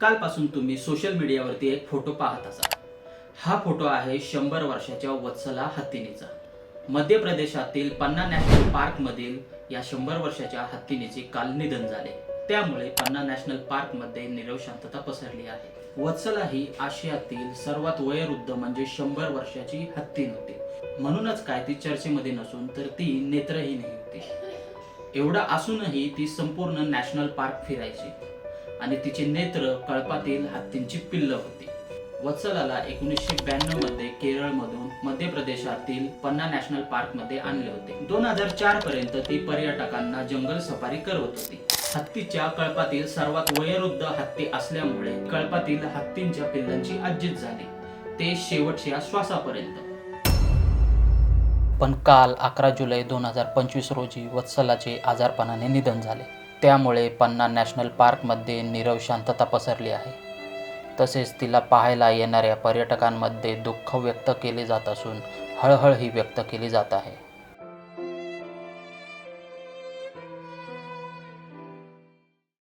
कालपासून तुम्ही सोशल मीडियावरती एक फोटो पाहत असाल. हा फोटो आहे शंभर वर्षाच्या वत्सला हत्तीनीचा. मध्य प्रदेशातील पन्ना नॅशनल पार्कमधील या शंभर वर्षाच्या हत्तीनीचे काल निधन झाले. त्यामुळे पन्ना नॅशनल पार्कमध्ये निरव शांतता पसरली आहे. वत्सला ही आशियातील सर्वात वयोवृद्ध म्हणजे शंभर वर्षाची हत्तीन होती म्हणूनच काय ती चर्चेमध्ये नसून तर ती नेत्रहीन होती. एवढा असूनही ती संपूर्ण नॅशनल पार्क फिरायची. आणि तिचे नेत्र कळपातील हत्तींची पिल्ल होती. वत्सलाला एकोणीसशे ब्याण्णवमध्ये केरळमधून मध्य प्रदेशातील पन्ना नॅशनल पार्कमध्ये आणले होते. दोन हजार चार पर्यंत ती पर्यटकांना जंगल सफारी करत होती. हत्तीच्या कळपातील सर्वात वयोवृद्ध हत्ती असल्यामुळे कळपातील हत्तींच्या पिल्लांची अज्जीत झाली. ते शेवटच्या श्वासापर्यंत. पण काल अकरा जुलै दोन हजार पंचवीस रोजी वत्सलाचे आजारपणाने निधन झाले. त्यामुळे पन्ना नॅशनल पार्कमध्ये नीरव शांतता पसरली आहे. तसेच तिला पाहायला येणाऱ्या पर्यटकांमध्ये दुःख व्यक्त केले जात असून हळहळही व्यक्त केली जात आहे.